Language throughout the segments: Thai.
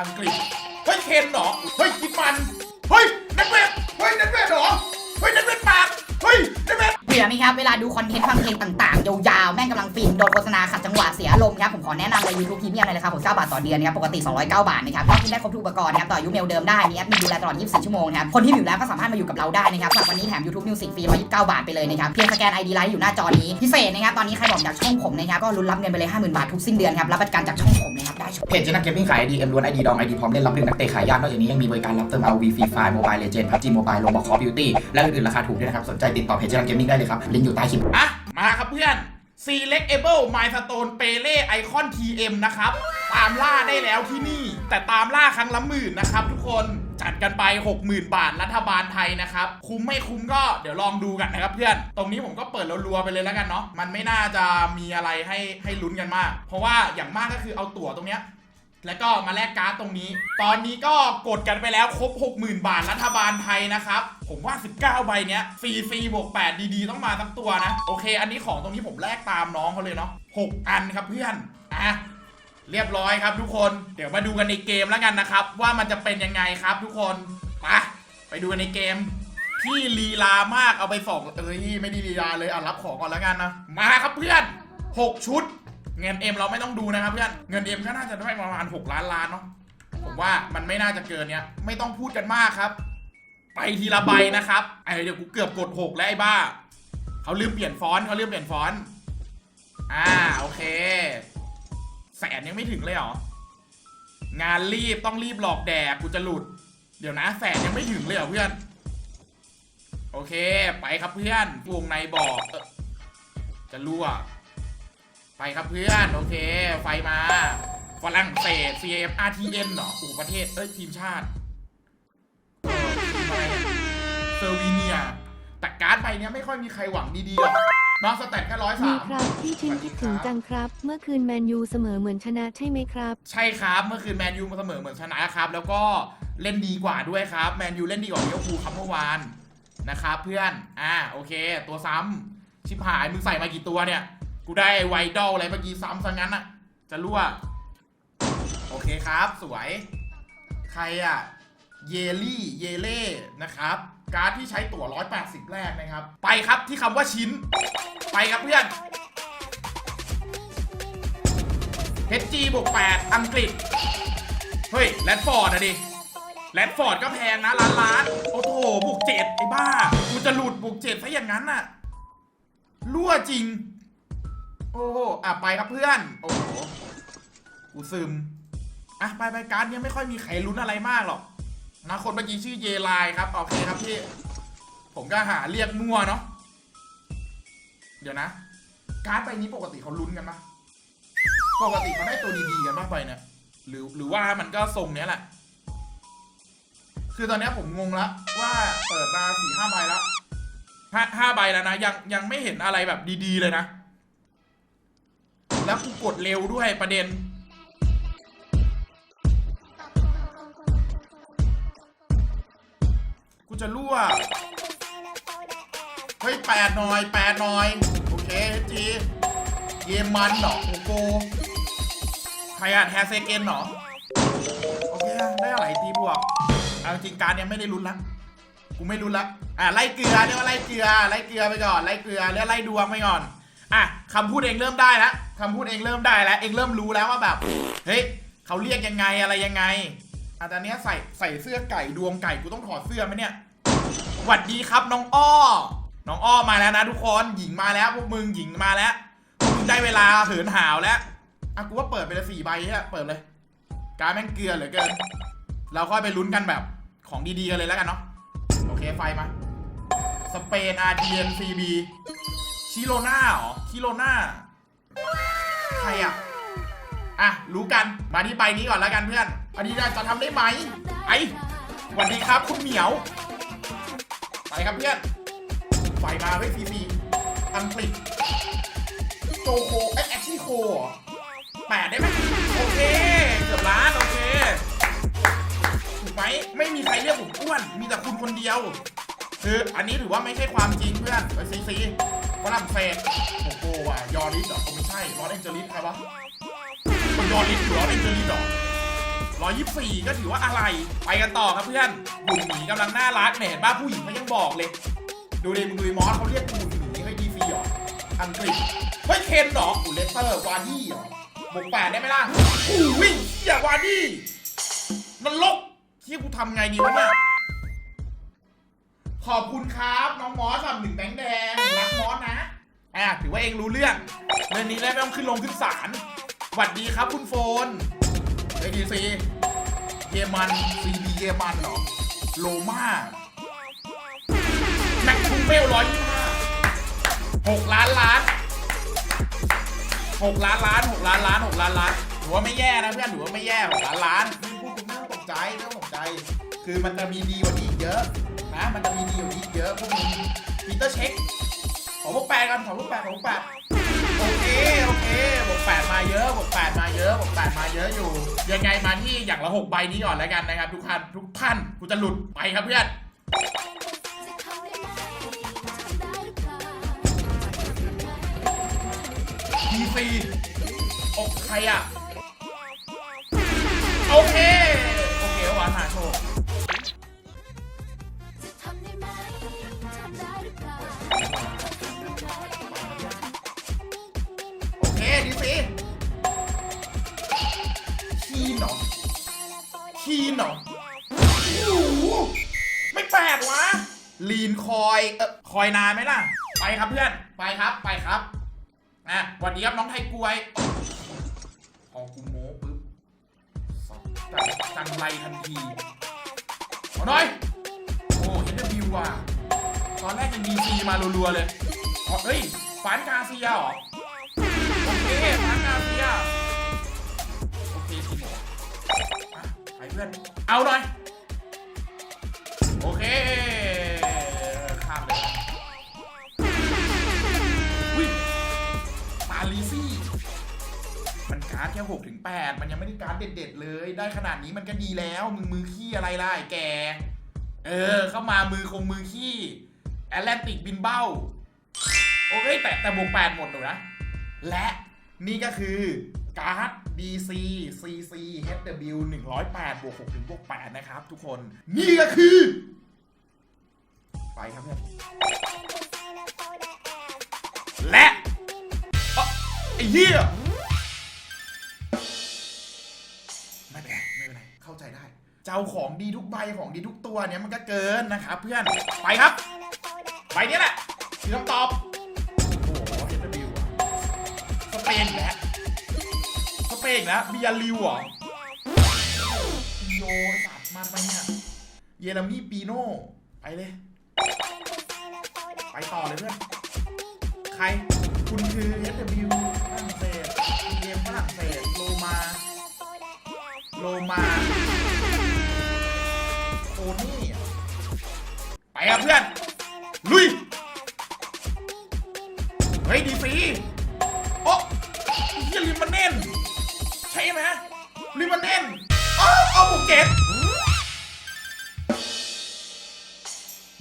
อังกฤษ เฮ้ยเคนเหรอ เฮ้ยกิฟมัน ไหมครับ เวลาดูคอนเทนต์ฟังเพลงต่างๆ ยาวๆ แม่งกำลังฟินโดนโฆษณาขัดจังหวะเสียอารมณ์ครับ ผมขอแนะนำเลย YouTube Premium เลยนะครับผม9บาทต่อเดือนนะครับ ปกติ 209 บาทนะครับก็กินได้ครบทุกอุปกรณ์นะครับ ต่อยุเมลเดิมได้ มีแอดมินดูแลตลอด 24 ชั่วโมงนะครับ คนที่อยู่แล้วก็สามารถมาอยู่กับเราได้นะครับสำหรับวันนี้แถม YouTube Music ฟรี129 บาทไปเลยนะครับเพียงสแกน ID ไลน์อยู่หน้าจอนี้พิเศษนะครับตอนนี้ใครบอกอยากช่องผมนะครับก็ลุ้นรับเงินไปเลย50,000บาททุกสิ้นเดือนครับรับประกันจากช่องผมนะครับได้เพจเจนักเกมมิ่งขายไอดีเอ็มล้วนไอดีดองไอดีพร้อมเล่นรับเล่นนักเตะขายยากนอกจากนี้ยังมีบริการรับเติม RV ฟรีไฟล์โมบายเลเจนด์พับจีโมบายลงบอกคอบิวตี้และอื่นๆราคาถูกด้วยนะครับสนใจติดต่อเพจเจนักเกมมิ่งได้เลยครับลิงก์อยู่ใต้คลิปอะมาครับเพื่อน Selectable Milestone Pele Icon TM นะครับ ตามล่าได้แล้วที่นี่ แต่ตามล่าครั้งละหมื่นนะครับทุกคนจัดกันไป 60,000 บาทรัฐบาลไทยนะครับ คุ้มไม่คุ้มก็เดี๋ยวลองดูกันนะครับเพื่อน ตรงนี้ผมก็เปิดรัวๆไปเลยแล้วกันเนาะมันไม่น่าจะมีอะไรให้ให้ลุ้นกันมาก เพราะว่าอย่างมากก็คือเอาตั๋วตรงเนี้ย แล้วก็มาแลกการ์ดตรงนี้ ตอนนี้ก็กดกันไปแล้วครบ 60,000 บาทรัฐบาลไทยนะครับ ผมว่า 19 ใบเนี้ยฟรีฟรีบวก8ดีๆ ต้องมาทั้งตัวนะ โอเค อันนี้ของตรงนี้ผมแลกตามน้องเขาเลยเนาะ 6 อันครับเพื่อน อะ เรียบร้อยครับทุกคน เดี๋ยวมาดูกันในเกมแล้วกันนะครับ ว่ามันจะเป็นยังไงครับทุกคน ไป ไปดูกันในเกมที่ลีลามากเอาไปสองเอ้ยไม่ได้ลีลาเลยอะรับของก่อนแล้วกันนะ มาครับเพื่อน 6 ชุด เงินเอ็มเราไม่ต้องดูนะครับเพื่อนเงินเอ็มก็น่าจะได้ประมาณ6ล้านล้านเนาะผมว่ามันไม่น่าจะเกินเนี้ยไม่ต้องพูดกันมากครับ ไปทีละใบนะครับไอเดี๋ยวกูเกือบกด6แล้วไอ้บ้าเขาลืมเปลี่ยนฟอนต์เขาลืมเปลี่ยนฟอนต์อ่าโอเคแสนยังไม่ถึงเลยเหรองานรีบต้องรีบหลอกแดกกูจะหลุด เดี๋ยวนะแสนยังไม่ถึงเลยเหรอเพื่อน โอเค ไปครับเพื่อนวงในบอกจะรั่ว ไปครับเพื่อน โอเค ไฟมาฝรั่งเศส CF RTN เหรออูประเทศ เอ้ย ทีมชาติเซอร์วีเนีย แต่การ์ดใบเนี้ยไม่ค่อยมีใครหวังดีๆหรอกเน้องสแตทแค่ร้อยมีสามครับพี่ชินคิดถึงจังครับ เมื่อคืนแมนยูเสมอเหมือนชนะใช่ไหมครับ ใช่ครับเมื่อคืนแมนยูมาเสมอเหมือนชนะครับ แล้วก็เล่นดีกว่าด้วยครับแมนยูเล่นดีกว่าลิเวอร์พูลครับเมื่อวานนะครับเพื่อนอ่าโอเค ตัวซ้ำชิบหายมึงใส่มากี่ตัวเนี่ย กูได้ไวดอลอะไรเมื่อกี้ซ้ำซะงั้นอะจะรั่ว โอเคครับ สวย ใครอะเยลี่เยเล่นะครับ การ์ดที่ใช้ตั๋ว 180 แรกนะครับ ไปครับที่คำว่าชิ้น ไปครับเพื่อน HG บวก8อังกฤษ เฮ้ย แรดฟอร์ดอะดิ แรดฟอร์ดก็แพงนะล้านล้าน โอ้โหบวกเจ็ดไอ้บ้า กูจะหลุดบวกเจ็ดซะอย่างนั้นน่ะ รั่วจริง โอ้โหอะไปครับเพื่อน โอ้โหกูซึมอะไปไปการดเนี้ยไม่ค่อยมีใครลุ้นอะไรมากหรอกนะคนเมื่อกี้ชื่อเยไลครับ โอเคครับพี่ ผมก็หาเรียกมั่วเนาะเดี๋ยวนะ การ์ดใบนี้ปกติเขาลุ้นกันปะปกติเขาได้ตัวดีๆกันมากไปเนี่ยหรือหรือว่ามันก็ทรงเนี้ยแหละ คือตอนนี้ผมงงแล้วว่าเปิดมาสี่ห้าใบแล้วห้าห้าใบแล้วนะยังยังไม่เห็นอะไรแบบดี ๆ เลยนะ แล้วกูกดเร็วด้วยประเด็น กูจะรั่ว เฮ้ยแปดหน่อยแปดหน่อย โอเคจีเยมันเหรอโอโกใครอะแทเซเกนเหรอ โอเค ได้อะไรตีบวกเอาจริงการเนี่ยไม่ได้ลุ้นละกูไม่ลุ้นละ อะไล่เกลือเรียกว่าไล่เกลือไล่เกลือไปก่อนไล่เกลือแล้วไล่ดวงไปก่อน อะคำพูดเองเริ่มได้แล้ว คำพูดเองเริ่มได้แล้ว เองเริ่มรู้แล้วว่าแบบ เฮ้ยเขาเรียกยังไงอะไรยังไงอาจารย์เนี้ยใส่ใส่เสื้อไก่ดวงไก่กูต้องถอดเสื้อไหมเนี่ยหวัดดีครับน้องอ้อ น้องอ้อมาแล้วนะทุกคนหญิงมาแล้ว พวกมึงหญิงมาแล้วมึงได้เวลาเหินหาวแล้วอะกูว่าเปิดไปลยสี่ใบเนี่ยเปิดเลย การแม่งเกลือเหลือเกิน เราค่อยไปลุ้นกันแบบของดีๆกันเลยแล้วกันเนาะโอเคไฟมาสเปน RTN CB ชิโรนาเหรอชิโรนา รอะอะรู้กันมาที่ใบนี้ก่อนแล้วกันเพื่อน อันนี้จะทำได้ไหมไอ้สวัสดีครับคุณเหมียว ไปครับเพื่อนไฟมาเฮ้ยซีซีอังกฤษโจโคเอ้ยแอคชี่โคแปดได้ไหมโอเคเกือบล้านโอเคถูกไหมไม่มีใครเรียกผมอ้วน มีแต่คุณคนเดียว คืออันนี้ถือว่าไม่ใช่ความจริงเพื่อนไปซีซีฝรั่งเศสโอ้โห อะยอริสเหรอไม่ใช่ลอสแองเจลิสใครวะมันยอริสหรือลอสแองเจลิสเหรอ124ก็ถือว่าอะไร ไปกันต่อครับเพื่อนบุญหมีกำลังน่ารักเนี่ยเห็นป่ะผู้หญิงเขายังบอกเลย ดูดิมึงดูมอสเขาเรียกบุญหมีเฮ้ดีซีเหรออังกฤษเฮ้ยเคนเหรออูเลสเตอร์วาร์ดี้เหรอบวกแปดได้ไหมล่ะอู้วิ่งเฮียวาร์ดี้นรกเฮียกูทำไงดีวะเนี่ยขอบคุณครับ น้องมอสสำหนึ่งแบงค์แดงรักมอสนะ อะถือว่าเองรู้เรื่องเรื่องนี้แล้วไม่ต้องขึ้นลงขึ้นศาลหวัดดีครับคุณโฟนเฮ้ยดีซีเยอรมันซีดีเยอรมันเหรอโลมาแม็กคูเวลร้อยหกล้านล้านหกล้านล้านหกล้านล้านหกล้านล้านถือว่าไม่แย่นะเพื่อนถือว่าไม่แย่หกล้านล้านพูดถึงไม่ต้องตกใจไม่ต้องตกใจ คือมันจะมีดีกว่านี้เยอะนะมันจะมีดีกว่านี้เยอะพวกมึงปีเตอร์เช็ค ขอพวกแปดกันขอพวกแปดขอพวกแปดโอเคโอเคบวกแปดมาเยอะบวกแปดมาเยอะบวกแปดมาเยอะอยู่ ยังไงมาที่อย่างละหกใบนี้ก่อนแล้วกันนะครับทุกท่านทุกท่านกูจะหลุดไปครับเพื่อนดีซีอกใครอะ โอเค ลีนคอยเออคอยนานไหมล่ะ ไปครับเพื่อนไปครับไปครับอะสวัสดีครับน้องไทยกลวยพอกูโม้ปุ๊บสับจังจังไรทันทีเอาหน่อยโอ้เห็นวิวว่ะตอนแรกยังดีซีมารัวๆเลยอ๋อเฮ้ยฟานกาเซียเหรอโอเคฟานกาเซียโอเคทีมอะไปเพื่อนเอาหน่อย มันการ์ดแค่6ถึง8มันยังไม่ได้การเด็ด ๆ เลย ได้ขนาดนี้มันก็ดีแล้ว มึงมือขี้อะไรล่ะไอ้แก เออ เข้ามามือคงมือขี้แอตแลนติกบินเบ้า โอเค แต่แต่บวก8หมดหนูนะ และนี่ก็คือการ์ด DC CC HW 108บวก6ถึงบวก8นะครับทุกคน นี่ก็คือ ไปครับเพื่อนและเอ้าไอ้เหี้ย เจ้าของดีทุกใบของดีทุกตัวเนี้ยมันก็เกินนะครับเพื่อนไปครับ ใบนี้แหละคือคำตอบโอ้โหเฮดบิวสเปนแล้วสเปนอีกแล้วบิยาลิวเหรอโยสัตว์มันไปเนี่ยเยเรมี่ปีโน่ไปเลย ไปต่อเลยเพื่อน ใคร คุณคือ HW ฝรั่งเศสเกมฝรั่งเศสโลมา โลมา นี่ไปครับเพื่อน ลุย เฮ้ยดีซีโอ้เฮียลิมันเน่น ใช่ไหมลิมันเน่นอ้าวเอาบุกเกต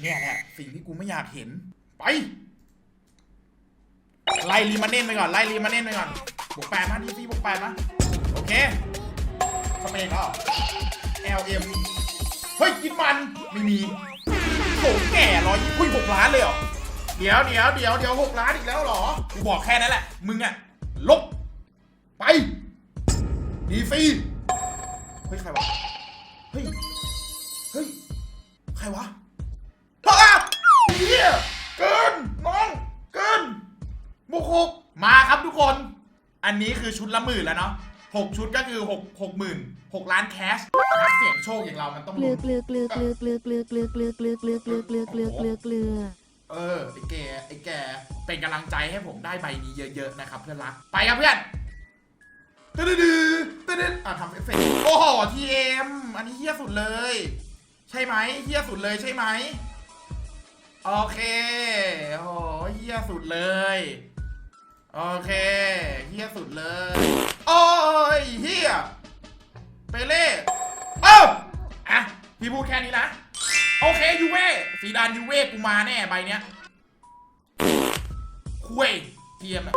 เนี่ยแหละสิ่งที่กูไม่อยากเห็น ไป ไล่ลีมาเน่นไปก่อน ไล่ลีมาเน่นไปก่อนบวกแปดมาดีซีบวกแปดมาโอเคสเปนก็ LM เฮ้ยกินมันไม่มีโหแก่ร้อยยี่หกล้านเลยเหรอเดี๋ยวเดี๋ยวเดี๋ยวเดี๋ยวหกล้านอีกแล้วเหรอกูบอกแค่นั้นแหละ มึงอะลบ ไปดีซีเฮ้ยใครวะเฮ้ยเฮ้ยใครวะฮ่าเฮียเกินน้องเกินบุกหกมาครับทุกคน อันนี้คือชุดละหมื่นแล้วเนาะ หกชุดก็คือหกหกหมื่นหกล้านแคชนักเสี่ยงโชคอย่างเรามันต้องเกลืลุ้อนเกลือเกลือเกลือเกลือเกลือเกลือเกลือเกลือเกลือเกลือเกลือเกลือเกลือกลือเออไอ้แกไอ้แกเป็นกำลังใจให้ผมได้ใบนี้เยอะๆนะครับเพื่อนรักไปครับเพื่อนตึ๊ดดื้อตึ๊ดอะทำเอฟเฟกต์โอ้โหทีเอ็มอันนี้เฮี้ยสุดเลย ใช่ไหมเฮี้ยสุดเลยใช่ไหมโอเคโอ้โหเฮี้ยสุดเลย โอเคเฮี้ยสุดเลย โอ้ยเฮี้ยเปเล่เอ้าอะพี่พูดแค่นี้นะ โอเคยูเว่สีดานยูเว่กูมาแน่ใบเนี้ยคุยเทียมอะ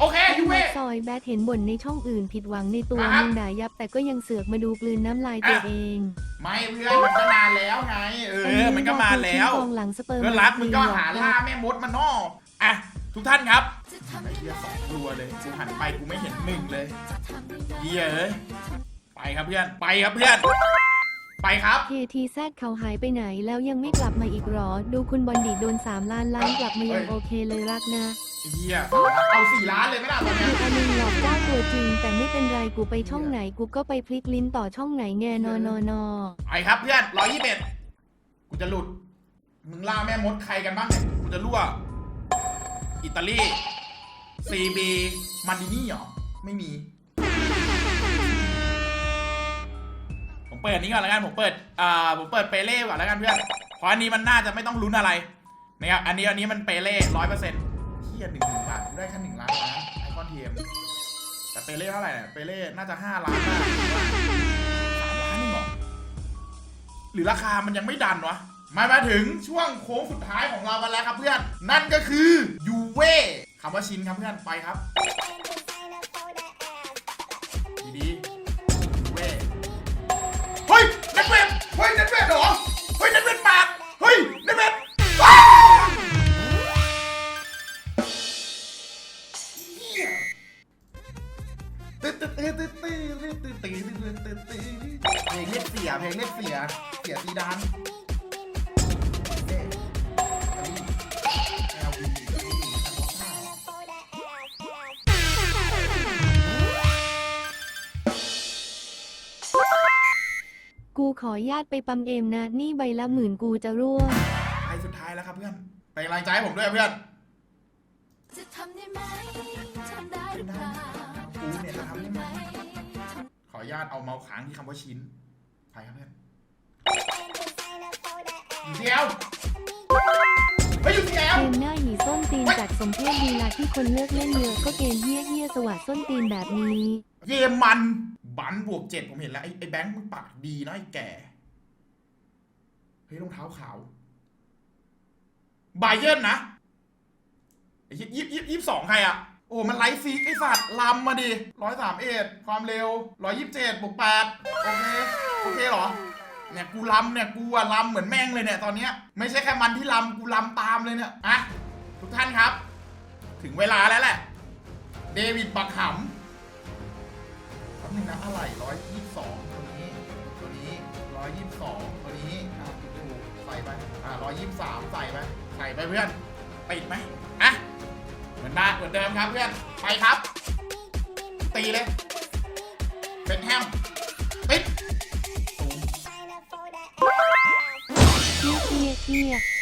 โอเคยูเว่ ซอยแบทเห็นบ่นในช่องอื่นผิดหวังในตัวอะมึงด่ายับ แต่ก็ยังเสือกมาดูกลืนน้ำลายตัวอะเองไม่เพื่อนมันก็นานแล้วไง เออ มันก็มาแล้วกองหลังสเปิร์มเพื่อนรักมึงก็หาล่าแม่มดมานอกอะทุกท่านครับ ไอ้เหี้ยสองตัวเลยกูหันไปกูไม่เห็นหนึ่งเลยเหี้ยเอ้ยไปครับเพื่อนไปครับเพื่อน ไปครับ เคทีแซดเขาหายไปไหนแล้วยังไม่กลับมาอีกหรอ ดูคุณบอลดีโดน 3 ล้านล้านกลับมายังโอเคเลยรักนะไอ้เหี้ยเอาสี่ล้านเลยไหมล่ะตอนเนี้ย คืออนึงหลอกเจ้าตัวจริง แต่ไม่เป็นไรกูไปช่องไหนกูก็ไปพลิกลิ้นต่อช่องไหนแงนอนอนอไปครับเพื่อนร้อยยี่สิบเอ็ดกูจะหลุด มึงล่าแม่มดใครกันบ้างเนี่ย กูจะรั่ว อิตาลี ซีบีมันดินี่เหรอ ไม่มี ผมเปิดนี้ก่อนแล้วกันผมเปิดอ่าผมเปิดเปเล่ก่อนแล้วกันเพื่อนเพราะอันนี้มันน่าจะไม่ต้องลุ้นอะไรนะครับอันนี้อันนี้มันเปเล่ร้อยเปอร์เซ็นต์เที่ยหนึ่งหมื่นบาทได้แค่หนึ่งล้านนะไอคอนเทียมแต่เปเล่เท่าไหร่เนี่ยเปเล่น่าจะห้าล้านได้สามล้านนี่หรอหรือราคามันยังไม่ดันวะมามาถึงช่วงโค้งสุดท้ายของเรากันแล้วครับเพื่อน นั่นก็คือยูเว่ คำว่าชินครับเพื่อนไปครับ ดีๆยูเว่เฮ้ยนักเวทเฮ้ยนักเวทเหรอเฮ้ยนักเวทปากเฮ้ยนักเวทอ้าวเหี้ยตึ๊ดตึ๊ดตึ๊ดตึ๊ดตึ๊ดตึ๊ดตึ๊ดตึ๊ดตึ๊ดตึ๊ดตึ๊ดเพลงเรียกเสียเพลงเรียกเสียเสียตีดาน ขอญาตไปปั๊มเอมนะ นี่ใบละหมื่นกูจะร่วง ไปสุดท้ายแล้วครับเพื่อนเป็นกำลังใจให้ผมด้วยเพื่อนจะทำได้ไหมทำได้หรือเปล่ากูเนี่ยจะทำได้ไหมขออนุญาตเอาเมาส์ค้างที่คำว่าชิ้นไปครับเพื่อนอยู่ที่แล้วเฮ้ยอยู่ที่แล้ว เกมหน้าหีส้นตีนจัดสมเพศดีลาที่คนเลิกเล่นเยอะก็เกมเฮี้ยเฮี้ยสวัสดส้นตีนแบบนี้ เยมัน บันบวกเจ็ดผมเห็นแล้ว ไอ้ไอ้แบงค์มึงปากดีนะไอ้แก่เฮ้ยรองเท้าขาวบาเยิร์นนะไอ้ยี่ยี่ยี่สองใครอะโอ้ มันไลฟ์ซีกไอ้สัตว์ลำมาดิร้อยสามเอ็ดความเร็วร้อยยี่สิบเจ็ดบวกแปดโอเค โอเคเหรอ เนี่ย กูลำเนี่ย กูอะลำเหมือนแม่งเลยเนี่ย ตอนเนี้ย ไม่ใช่แค่มันที่ลำ กูลำตามเลยเนี่ยอะทุกท่านครับ ถึงเวลาแล้วแหละ เดวิดบักหำ แป๊บนึงนะอะไรร้อยยี่สิบสองตัวนี้ ตัวนี้ร้อยยี่สิบสองตัวนี้อะดูใส่ไปอะร้อยยี่สิบสามใส่ไปใส่ไปเพื่อนติดไหมอะเหมือนได้เหมือนเดิมครับเพื่อนไปครับ ตีเลยเป็นแฮมติดเฮี้ยเฮี้ยเฮี้ย